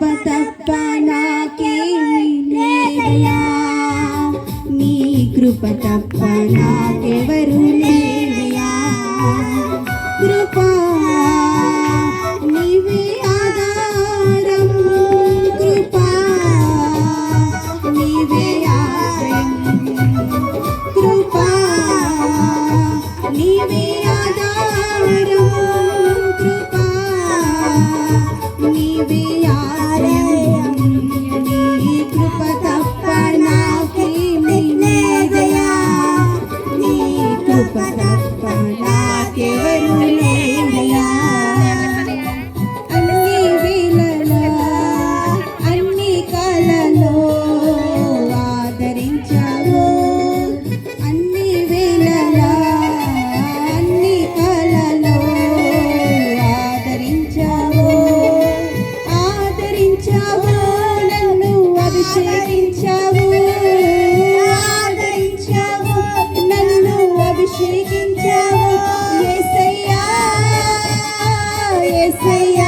తప్ప తప్ప నాకేమీ లేదయా నీ కృప తప్ప నాకెవరు లేదయా కృపా నీవే ఆధారం కృపా నీవే ఆశ్రయం కృపా నీవే ఆధారం. But not for now, give it say